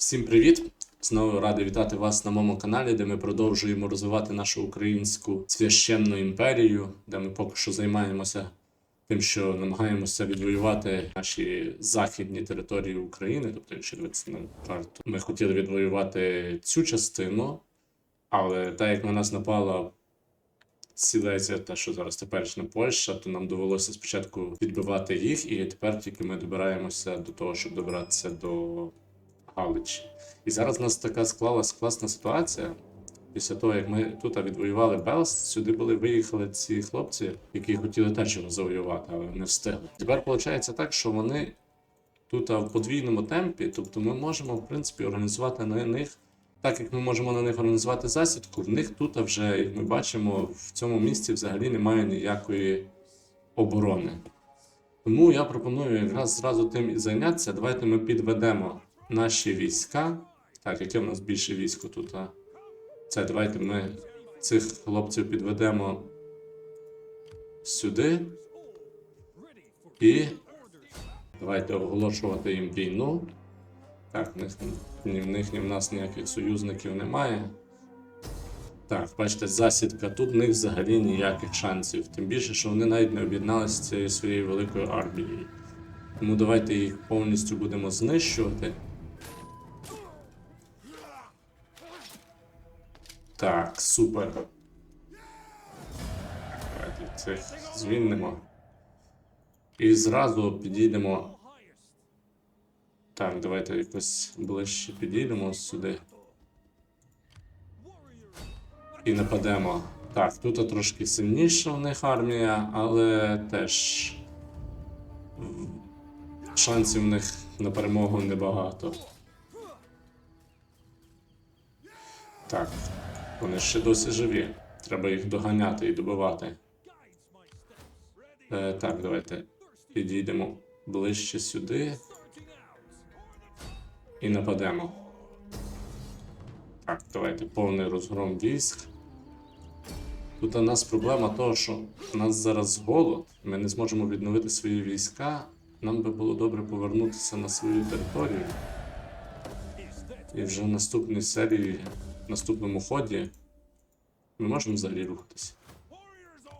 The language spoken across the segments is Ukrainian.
Всім привіт! Знову радий вітати вас на моєму каналі, де ми продовжуємо розвивати нашу українську священну імперію, де ми поки що займаємося тим, що намагаємося відвоювати наші західні території України. Тобто, якщо дивитися на карту, ми хотіли відвоювати цю частину, але так як на нас напала Сілезія, та що зараз теперішня Польща, то нам довелося спочатку відбивати їх, і тепер тільки ми добираємося до того, щоб добратися до Галичі. І зараз у нас така склалась класна ситуація. Після того, як ми тут відвоювали Белс, сюди були виїхали ці хлопці, які хотіли теж його завоювати, але не встигли. Тепер виходить так, що вони тут в подвійному темпі, тобто ми можемо, в принципі, організувати на них, так як ми можемо на них організувати засідку, в них тут вже, як ми бачимо, в цьому місці взагалі немає ніякої оборони. Тому я пропоную якраз зразу тим і зайнятися. Давайте ми підведемо наші війська. Так, яке в нас більше військо тут? А? Це давайте ми цих хлопців підведемо сюди. І давайте оголошувати їм війну. Так, в ні в них, ні в нас ніяких союзників немає. Так, бачите, засідка. Тут в них взагалі ніяких шансів. Тим більше, що вони навіть не об'єдналися з цією своєю великою армією. Тому давайте їх повністю будемо знищувати. Так, супер. Давайте цих звільнимо. І зразу підійдемо. Так, давайте якось ближче підійдемо сюди. І нападемо. Так, тут трошки сильніша в них армія, але теж шансів в них на перемогу небагато. Так, вони ще досі живі. Треба їх доганяти і добивати. Е, так, давайте підійдемо ближче сюди. І нападемо. Так, давайте повний розгром військ. Тут у нас проблема того, що у нас зараз голод, ми не зможемо відновити свої війська. Нам би було добре повернутися на свою територію. І вже в наступній серії, наступному ході, ми можемо взагалі рухатися.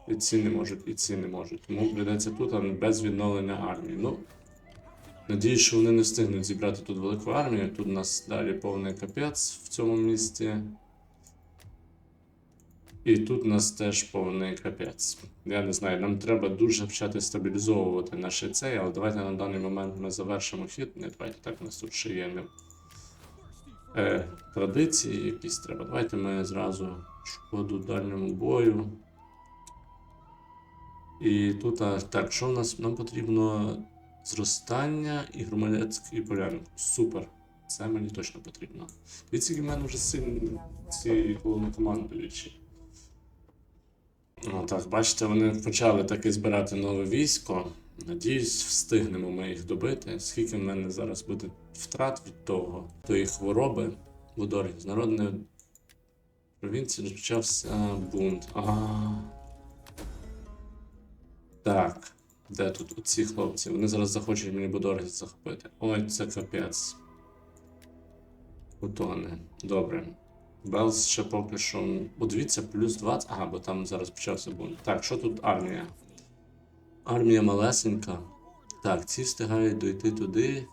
І ці не можуть, і ці не можуть. Тому прийдеться тут без відновлення армії. Ну, Надіюсь, що вони не встигнуть зібрати тут велику армію. Тут у нас далі повний капець в цьому місті. І тут у нас теж повний капець. Я не знаю, нам треба дуже почати стабілізовувати наше цей, але давайте на даний момент ми завершимо хід. Не давайте так, у нас тут ще є. Е, традиції якісь треба. Давайте ми зразу шкоду дальньому бою. І тут, так, що в нас? Нам потрібно зростання і громадянський порядок. Супер. Це мені точно потрібно. Дивіться, в мене вже сильні ці головнокомандуючі. О, так, бачите, вони почали таки збирати нове військо. Надіюсь, встигнемо ми їх добити. Скільки в мене зараз буде втрат від того, тої хвороби Будорі. З народної провінції розпочався бунт. Ага. Так. Де тут оці хлопці? Вони зараз захочуть мені Будоргі захопити. Ой, це капець. Утоне. Добре. Белс ще поки що. О, дивіться, плюс 20. Ага, бо там зараз почався бунт. Так, що тут армія? Армія малесенька. Так, ці встигають дойти туди.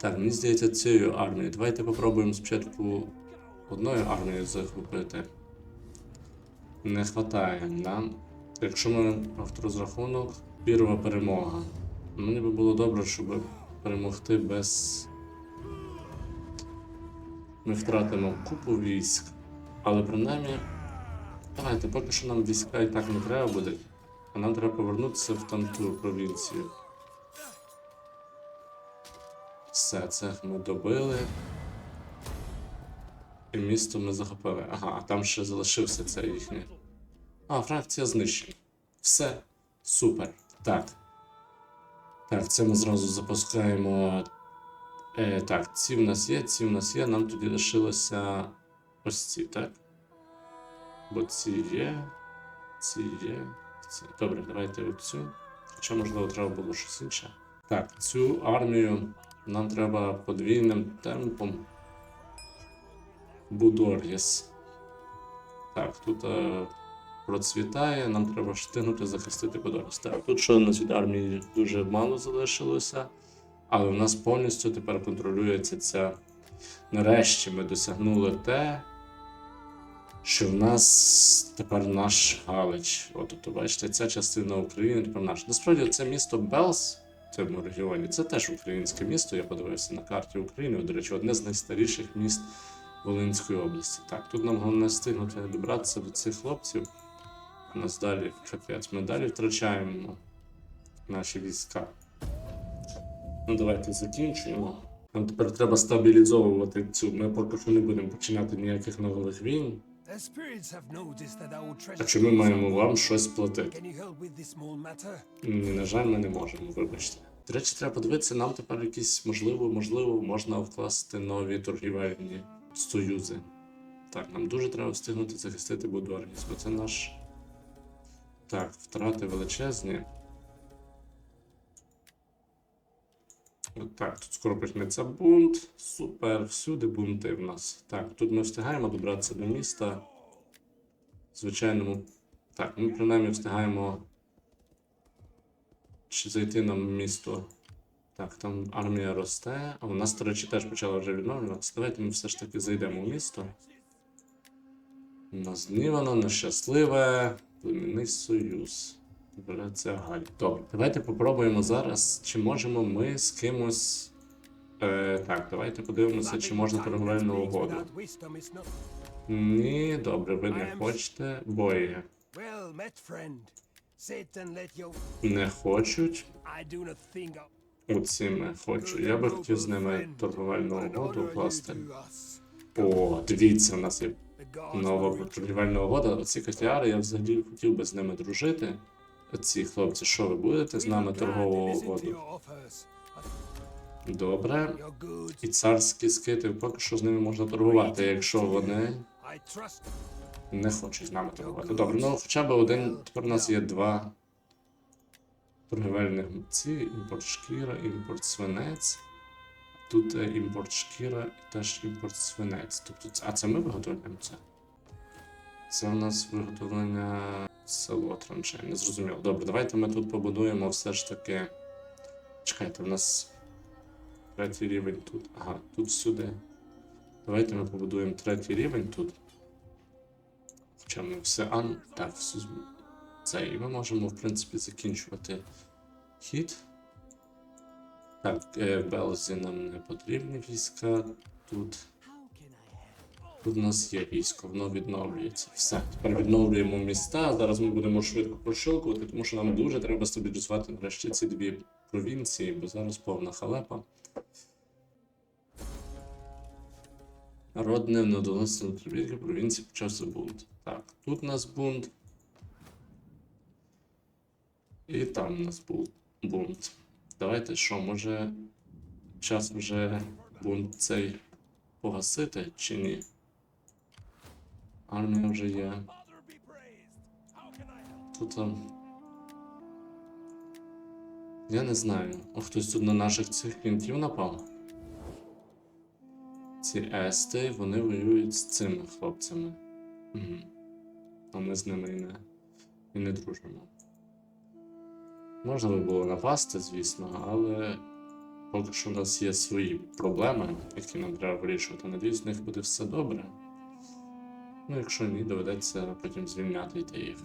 Так, мені здається, цією армією. Давайте попробуємо спочатку одною армією захопити. Не вистачає нам. Якщо ми авторозрахунок, пірова перемога. Мені би було добре, щоб перемогти без. Ми втратимо купу військ. Але принаймні. Давайте, поки що нам війська і так не треба буде. А нам треба повернутися в тамту провінцію. Все, це ми добили. І місто ми захопили. Ага, а там ще залишився це їхнє. А, фракція знищена. Все. Супер. Так. Так, це ми зразу запускаємо. Е, так, ці в нас є, ці в нас є. Нам тоді лишилося ось ці, так? Бо ці є, ці є. Ці. Добре, давайте оцю. Хоча, можливо, треба було щось інше. Так, цю армію Нам треба подвійним темпом. Будоргіс. Так, тут е, процвітає, нам треба встигнути захистити Будоргіс. Так, тут що на від армії дуже мало залишилося, але в нас повністю тепер контролюється ця. Нарешті ми досягнули те, що в нас тепер наш Галич. От тут, бачите, ця частина України тепер наша. Насправді це місто Белс в цьому регіоні. Це теж українське місто. Я подивився на карті України. До речі, одне з найстаріших міст Волинської області. Так, тут нам головне встигнути добратися до цих хлопців. У нас далі капець. Ми далі втрачаємо наші війська. Ну, давайте закінчуємо. Нам тепер треба стабілізовувати цю. Ми поки що не будемо починати ніяких нових війн. А чи ми маємо вам щось платити? Ні, на жаль, ми не можемо, вибачте. До речі, треба подивитися, нам тепер якісь, можливо, можливо, можна вкласти нові торгівельні союзи. Так, нам дуже треба встигнути захистити Будоргіс, бо це наш. Так, втрати величезні. Так, тут скоро почнеться бунт. Супер, всюди бунти в нас. Так, тут ми встигаємо добратися до міста. В звичайному. Так, ми принаймні встигаємо чи зайти на місто. Так, там армія росте, а у нас, до речі, теж почала вже відновлюватися. Давайте ми все ж таки зайдемо в місто. Назнівано, нещасливе, племінний союз. Береться Галь. Добре, давайте попробуємо зараз, чи можемо ми з кимось. Е, так, давайте подивимося, чи можна торговельну угоду. Ні, добре, ви не хочете. Your. Не хочуть. Of. Оціми хочу. Я би хотів з ними торговельну угоду укласти. О, дивіться, у нас є нова торгівельна угода. Оці котяри, я взагалі хотів би з ними дружити. Ці хлопці, що ви будете з нами offers, but Добре. І царські скити, поки що з ними можна торгувати, якщо вони не хочуть з нами торгувати. Добре, ну хоча б один, тепер у нас є два торгівельних ці, імпорт шкіра, імпорт свинець. Тут е, імпорт шкіра і теж імпорт свинець. Тобто, а це ми виготовляємо це? Це у нас виготовлення село траншей. Не зрозуміло. Добре, давайте ми тут побудуємо все ж таки. Чекайте, у нас третій рівень тут. Ага, тут сюди. Давайте ми побудуємо третій рівень тут. Хоча ми все ан. Так, все це. І ми можемо, в принципі, закінчувати хід. Так, е, Белзі нам не потрібні війська. Тут. Тут у нас є військо, воно відновлюється. Все, тепер відновлюємо міста. Зараз ми будемо швидко прощолкувати, тому що нам дуже треба стабілізувати нарешті ці дві провінції, бо зараз повна халепа. Народне недолесне трибільки провінції почався бунт. Так, тут у нас бунт. І там у нас був бунт. Давайте що, може час вже бунт цей погасити чи ні? Армія вже є. Тут. Я не знаю. О, хтось тут на наших цих кінтів напав. Ці ести, вони воюють з цими хлопцями. Угу. А ми з ними і не, і не дружимо. Можна би було напасти, звісно, але поки що у нас є свої проблеми, які нам треба вирішувати. Надіюсь, в них буде все добре. Ну, якщо ні, доведеться потім звільняти йти їх.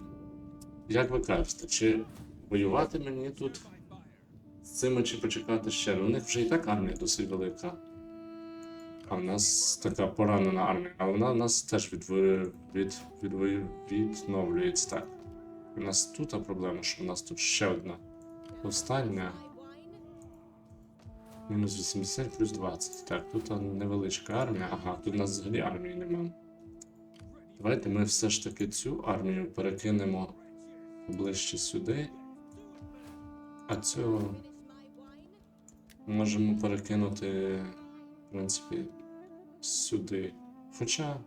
Як ви кажете, чи воювати мені тут з цими, чи почекати ще? У них вже і так армія досить велика. А в нас така поранена армія, а вона в нас теж відво... від... Відво... відновлюється так. У нас тут проблема, що у нас тут ще одна остання. Мінус 80 плюс 20. Так, тут невеличка армія. Ага, тут у нас взагалі армії немає. Давайте ми все ж таки цю армію перекинемо ближче сюди. А цю можемо перекинути, в принципі, сюди. Хоча,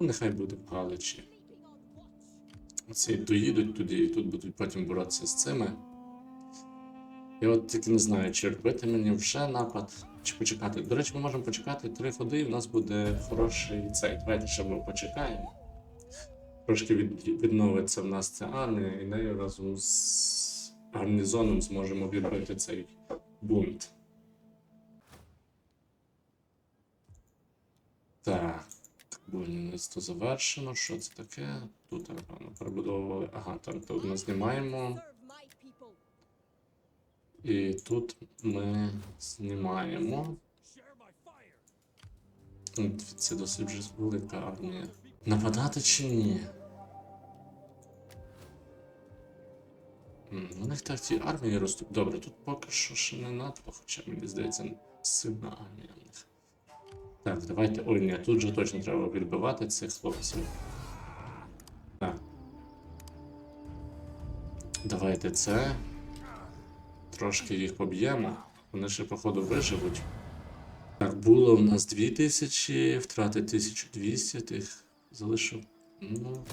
ну, нехай буде в Галичі. Ці доїдуть туди і тут будуть потім боротися з цими. Я от тільки не знаю, чи робити мені вже напад, чи почекати. До речі, ми можемо почекати три ходи, і в нас буде хороший цей. Давайте ще ми почекаємо. Трошки від, відновиться в нас ця армія, і нею разом з гарнізоном зможемо відбити цей бунт. Так, будівництво завершено. Що це таке? Тут, напевно, перебудовували. Ага, там тут ми знімаємо. І тут ми знімаємо. От Це досить вже велика армія. Нападати чи ні? У них так ці армії ростуть. Добре, тут поки що ще не надто, хоча мені здається, сильна армія в них. Так, давайте. Ой, ні, тут же точно треба відбивати цих хлопців. Так. Давайте це. Трошки їх поб'ємо. Вони ще, походу, виживуть. Так, було в нас 2000, втрати 1200, тих залишив. Ну.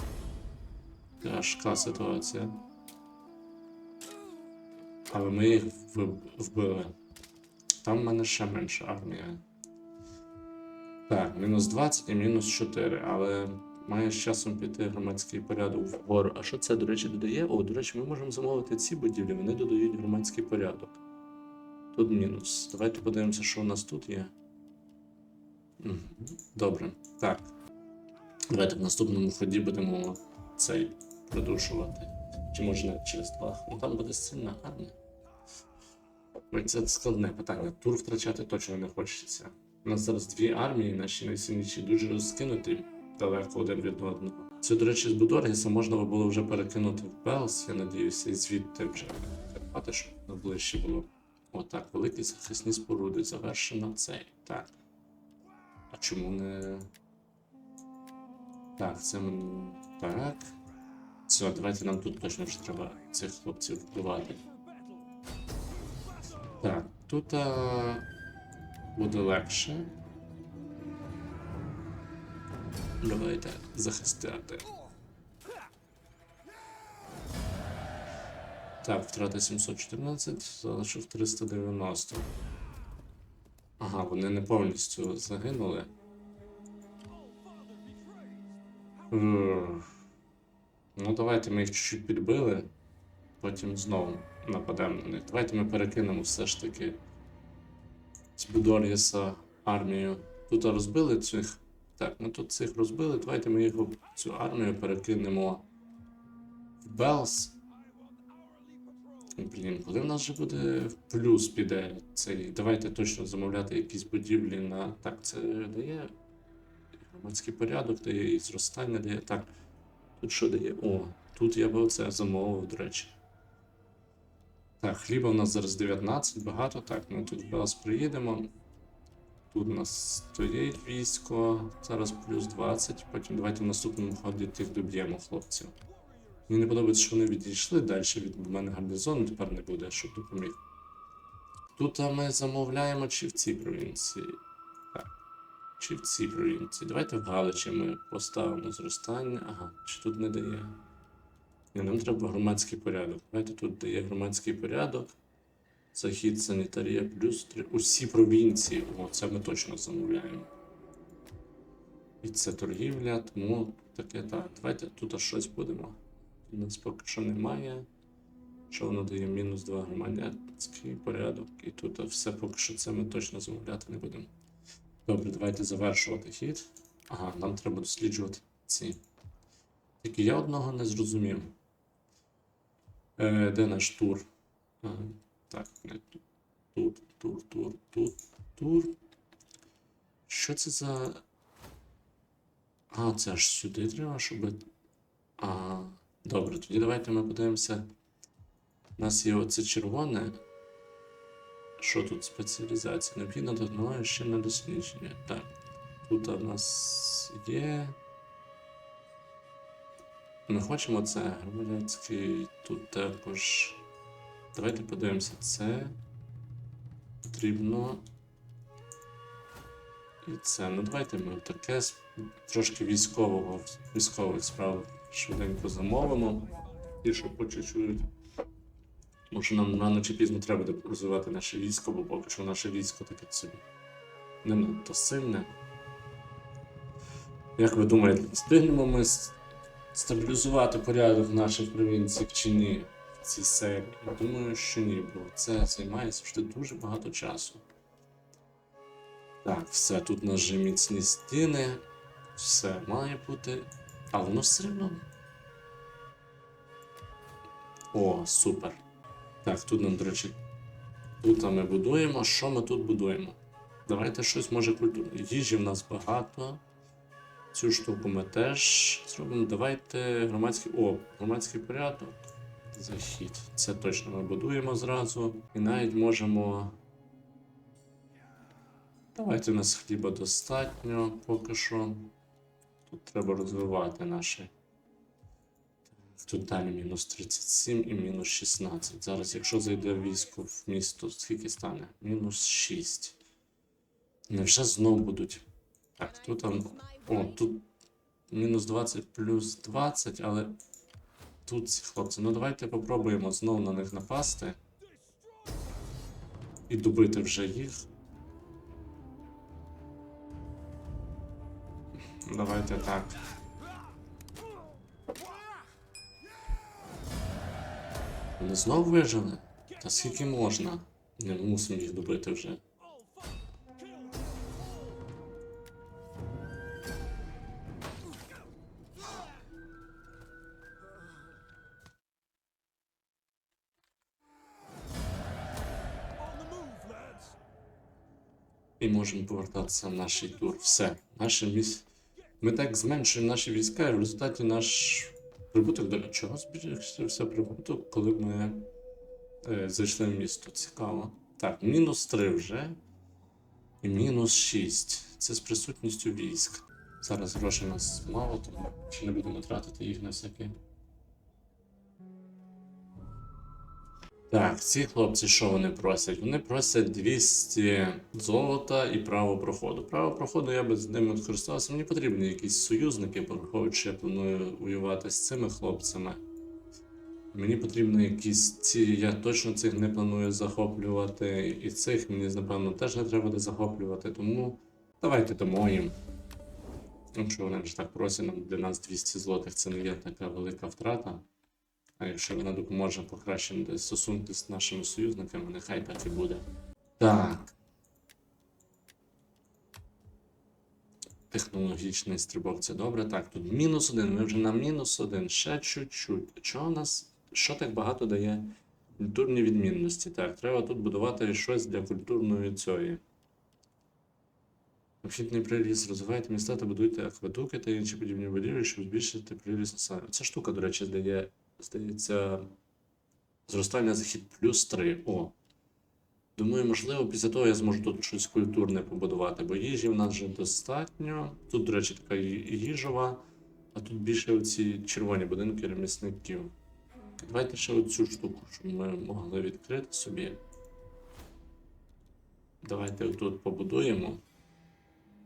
Тяжка ситуація. Але ми їх вбили. Там в мене ще менша армія. Так, мінус 20 і мінус 4, але має з часом піти громадський порядок вгору. А що це, до речі, додає? О, до речі, ми можемо замовити ці будівлі, вони додають громадський порядок. Тут мінус. Давайте подивимося, що у нас тут є. Добре. Так. Давайте в наступному ході будемо цей придушувати. Чи може не через два? Ну там буде сильна армія. Це складне питання. Тур втрачати точно не хочеться. У нас зараз дві армії, наші найсильніші, дуже розкинуті далеко один від одного. Це, до речі, з Будоргіса можна було вже перекинути в Белс, я надіюся, і звідти вже Карпати, щоб воно ближче було. Отак, великі захисні споруди, завершено цей. Так. А чому не. Так, це так. Все, давайте нам тут точно вже треба цих хлопців вбивати. Так, тут а, буде легше. Давайте захистити. Так, втрата 714, залишив 390. Ага, вони не повністю загинули. Ну, давайте ми їх чуть-чуть підбили, потім знову нападемо на них. Давайте ми перекинемо все ж таки з Будор'єса армію. Тут розбили цих. Так, ми тут цих розбили. Давайте ми його цю армію перекинемо в Белс. Блін, коли в нас вже буде в плюс піде цей. Давайте точно замовляти якісь будівлі на. Так, це дає громадський порядок, дає і зростання дає. Так. Тут що дає? О, тут я би оце замовив, до речі. Так, хліба у нас зараз 19, багато. Так, ми тут в Белс приїдемо. Тут у нас стоїть військо, зараз плюс 20, потім давайте в наступному ході тих доб'ємо хлопців. Мені не подобається, що вони відійшли далі від мене гарнізону, тепер не буде, щоб допоміг. Тут ми замовляємо чи в цій провінції. Так. Чи в цій провінції. Давайте в Галичі ми поставимо зростання. Ага, чи тут не дає. Ні, нам треба громадський порядок. Давайте тут дає громадський порядок. Захід санітарія плюс 3. Усі провінції. О, це ми точно замовляємо. І це торгівля, тому таке так. Давайте тут щось будемо. У нас поки що немає. Що воно дає мінус 2 громадянський порядок. І тут все поки що це ми точно замовляти не будемо. Добре, давайте завершувати хід. Ага, нам треба досліджувати ці. Тільки я одного не зрозумів. Е, де наш тур? Ага, так, тут. Тур, тур, тут, тур. Що це за. А, це аж сюди треба, щоб. А, добре, тоді давайте ми подивимося. У нас є оце червоне. Що тут спеціалізація? Необхідна допомога ще на дослідження. Так. Тут у нас є. Ми хочемо це громадянський. Тут також. Давайте подивимося. Це потрібно. І це. Ну давайте ми таке трошки військового, військових справ швиденько замовимо. І щоб по чуть-чуть Може нам рано чи пізно треба буде розвивати наше військо, бо поки що наше військо таке собі не надто сильне. Як ви думаєте, встигнемо ми стабілізувати порядок в наших провінціях чи ні цій серії? Я думаю, що ні, бо це займає завжди дуже багато часу. Так, все, тут у нас вже міцні стіни, все має бути. А воно все одно. О, супер. Так, тут нам, до речі, тут ми будуємо. Що ми тут будуємо? Давайте щось може культурне. Їжі в нас багато. Цю штуку ми теж зробимо. Давайте громадський. О, громадський порядок. Захід. Це точно ми будуємо зразу. І навіть можемо. Давайте у нас хліба достатньо поки що. Тут треба розвивати наші. Тут далі мінус 37 і мінус 16. Зараз, якщо зайде військо в місто, скільки стане? Мінус 6. Невже знов будуть. Так, тут там. О, тут мінус 20 плюс 20, але тут ці хлопці. Ну давайте попробуємо знову на них напасти. І добити вже їх. Давайте так. Вони знов вижили? Та скільки можна? Не мусимо їх добити вже. Можемо повертатися в наш тур. Все. Наше міс... Ми так зменшуємо наші війська, і в результаті наш прибуток до чого збільшився прибуток, коли ми е, зайшли в місто. Цікаво. Так, мінус 3 вже. І мінус 6. Це з присутністю військ. Зараз грошей нас мало, тому не будемо тратити їх на всяке. Так, ці хлопці, що вони просять? Вони просять 200 золота і право проходу. Право проходу я би з ними скористався. Мені потрібні якісь союзники, враховуючи, я планую воювати з цими хлопцями. Мені потрібно якісь ці. Я точно цих не планую захоплювати. І цих мені, напевно, теж не треба буде захоплювати. Тому давайте дамо їм. Якщо вони вже так просять, для нас 200 злотих це не є така велика втрата. А якщо вона допоможе покращити стосунки з нашими союзниками, нехай так і буде. Так. Технологічний стрибок це добре. Так, тут мінус один. Ми вже на мінус один. Ще чуть-чуть. Чого у нас? Що так багато дає культурні відмінності? Так, треба тут будувати щось для культурної цієї. Обхідний приріст. Розвивайте міста та будуйте акведуки та інші подібні будівлі, щоб збільшити приріст населення. Ця штука, до речі, здає, здається, зростання захід плюс 3. О. Думаю, можливо, після того я зможу тут щось культурне побудувати, бо їжі в нас вже достатньо. Тут, до речі, така їжова, а тут більше оці червоні будинки ремісників. Давайте ще оцю штуку, щоб ми могли відкрити собі. Давайте отут побудуємо.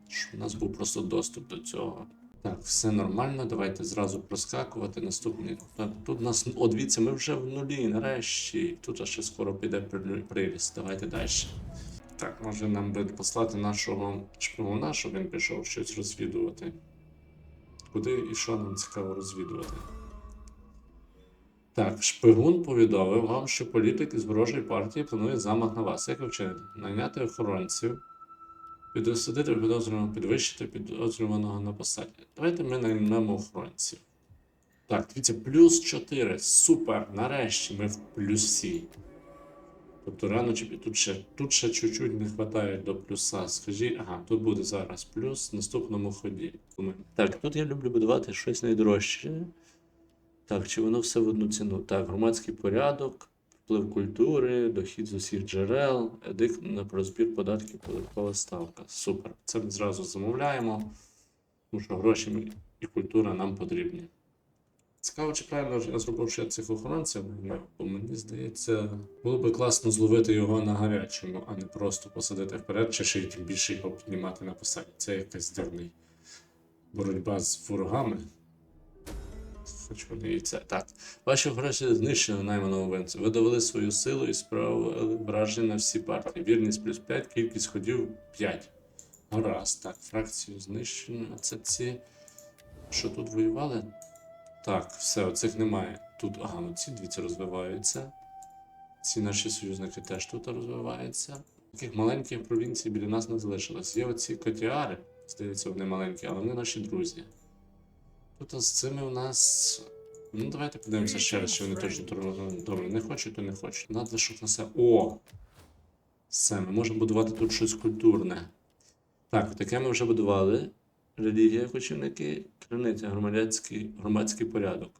Щоб у нас був просто доступ до цього. Так, все нормально. Давайте зразу проскакувати. Наступний. Тут нас. О, дивіться, ми вже в нулі, нарешті. Тут ще скоро піде приріст. Давайте далі. Так, може нам би послати нашого шпигуна, щоб він пішов щось розвідувати. Куди і що нам цікаво розвідувати? Так, шпигун повідомив вам, що політик із ворожої партії планує замах на вас. Як ви вчините? Найняти охоронців. Підосадити підозрюваного, підвищити підозрюваного на посаді. Давайте ми наймемо охоронців. Так, дивіться, плюс 4. Супер! Нарешті ми в плюсі. Тобто рано чи тут ще, тут ще чуть-чуть не вистачає до плюса. Скажіть, ага, тут буде зараз плюс в наступному ході. Так, тут я люблю будувати щось найдорожче. Так, чи воно все в одну ціну? Так, громадський порядок, вплив культури, дохід з усіх джерел, едикт на про збір податків, податкова ставка. Супер. Це ми зразу замовляємо, тому що гроші і культура нам потрібні. Цікаво, чи правильно я зробив, я цих охоронців бо мені здається, було би класно зловити його на гарячому, а не просто посадити вперед, чи ще й тим більше його піднімати на посаді. Це якась дивний боротьба з ворогами. Це. Так. Ваші гроші знищили найманого венцю. Ви довели свою силу і справили враження на всі партії. Вірність плюс 5, кількість ходів 5. Гаразд, так, фракцію знищено. А це ці. Що тут воювали? Так, все, оцих немає. Тут, ага, ну ці дві розвиваються. Ці наші союзники теж тут розвиваються. Таких маленьких провінцій біля нас не залишилось. Є оці котіари, здається, вони маленькі, але вони наші друзі. Тут з цими у нас. Ну, давайте подивимося ще раз, чи вони точно. Добре, не хочуть, то не хочуть. Надлишок на себе. О! Все, ми можемо будувати тут щось культурне. Так, таке ми вже будували. Релігія, кочівники, криниця, громадський, громадський порядок.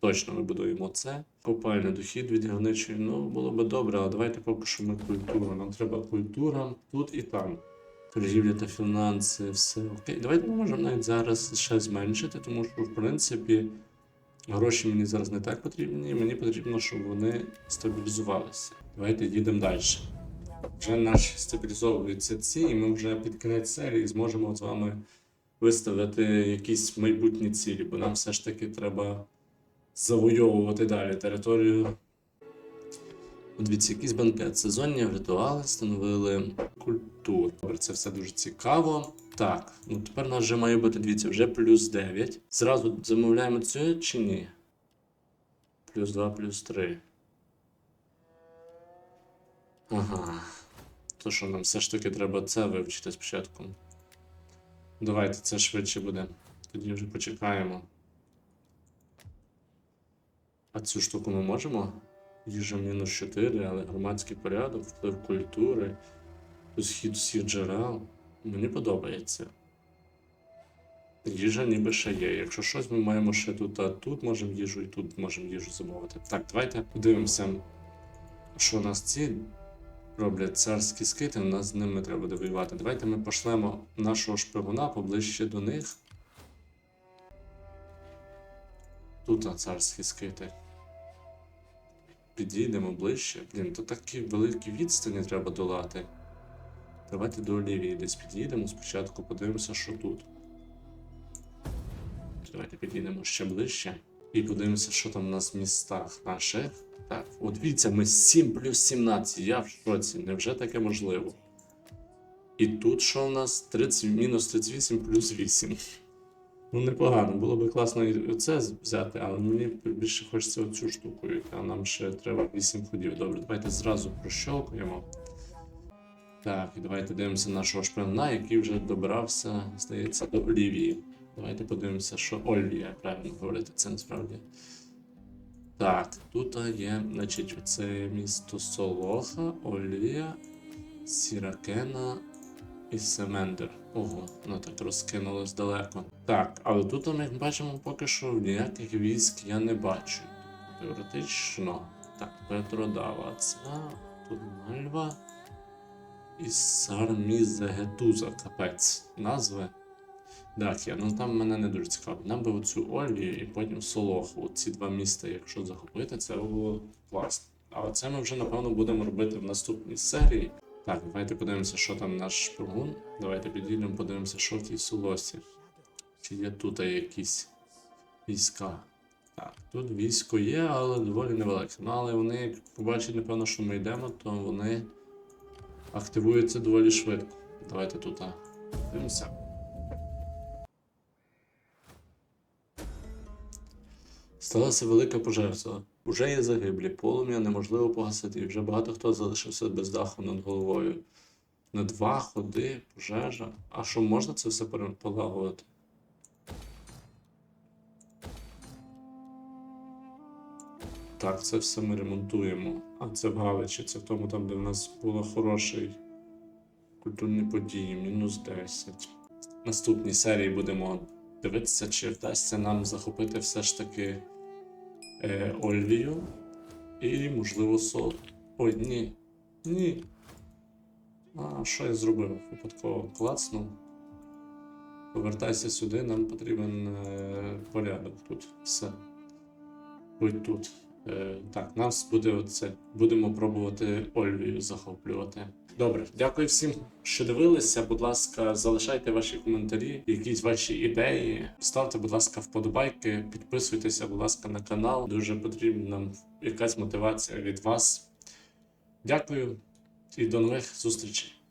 Точно ми будуємо це. Копальня, дохід від граничої. Ну, було би добре, але давайте поки що ми культуру. Нам треба культура тут і там. Торгівля та фінанси, все окей. Давайте ми можемо навіть зараз ще зменшити, тому що, в принципі, гроші мені зараз не так потрібні. Мені потрібно, щоб вони стабілізувалися. Давайте їдемо далі. Вже наші стабілізовуються ці, і ми вже під кінець серії зможемо з вами виставити якісь майбутні цілі, бо нам все ж таки треба завойовувати далі територію. Дивіться, якийсь банкет. Сезонні ритуали встановили культуру. Добре, це все дуже цікаво. Так, ну тепер у нас вже має бути, дивіться, вже плюс 9. Зразу замовляємо цю чи ні? Плюс 2, плюс 3. Ага. То що нам все ж таки треба це вивчити спочатку. Давайте це швидше буде. Тоді вже почекаємо. А цю штуку ми можемо? Їжа мінус 4, але громадський порядок, вплив культури, схід всіх джерел. Мені подобається. Їжа ніби ще є. Якщо щось, ми маємо ще тут, а тут можемо їжу і тут можемо їжу замовити. Так, давайте подивимося, що у нас ці роблять царські скити, у нас з ними треба буде воювати. Давайте ми пошлемо нашого шпигуна поближче до них. Тут а, царські скити. Підійдемо ближче. Блін, то такі великі відстані треба долати. Давайте до Олівії десь підійдемо. Спочатку подивимося, що тут. Давайте підійдемо ще ближче. І подивимося, що там у нас в містах наших. Так, от дивіться, ми 7 плюс 17. Я в шоці. Невже таке можливо? І тут що у нас 30, мінус 38 плюс 8. Ну, непогано, було би класно і це взяти, але мені більше хочеться оцю штуку, яка нам ще треба 8 ходів. Добре, давайте зразу прощолкуємо. Так, давайте дивимося нашого шпигуна, який вже добрався, здається, до Олівії. Давайте подивимося, що Ольвія, правильно говорити, це насправді. Так, тут є, значить, це місто Солоха, Олія, Сіракена і Семендер. Ого, воно так розкинулось далеко. Так, але тут ми бачимо поки що ніяких військ я не бачу. Теоретично. Так, Петродава, це тут Мальва. І Сармізегетуза, капець. Назви. Дакія, ну там мене не дуже цікаво. Нам би оцю Олію і потім Солоху. Ці два міста, якщо захопити, це було класно. Але це ми вже, напевно, будемо робити в наступній серії. Так, давайте подивимося, що там наш шпигун. Давайте підійдемо, подивимося, що в тій Солосі. Чи є тут якісь війська. Так, тут військо є, але доволі невелике. Ну, але вони, як побачать, напевно, що ми йдемо, то вони активуються доволі швидко. Давайте тут дивимося. Сталася велика пожежа. Уже є загиблі, полум'я неможливо погасити, і вже багато хто залишився без даху над головою. На два ходи, пожежа. А що можна це все полагодити? Так, це все ми ремонтуємо. А це в Галичі, це в тому там, де в нас було хороший культурні події, мінус 10. В наступній серії будемо дивитися, чи вдасться нам захопити все ж таки е, Ольвію і, можливо, Сол. Ой, ні. Ні. А що я зробив? Випадково клацнув. Повертайся сюди, нам потрібен е, порядок тут. Все. Будь тут. Е, так, нас буде оце. Будемо пробувати Ольвію захоплювати. Добре, дякую всім, що дивилися. Будь ласка, залишайте ваші коментарі, якісь ваші ідеї. Ставте, будь ласка, вподобайки, підписуйтеся, будь ласка, на канал. Дуже потрібна нам якась мотивація від вас. Дякую і до нових зустрічей.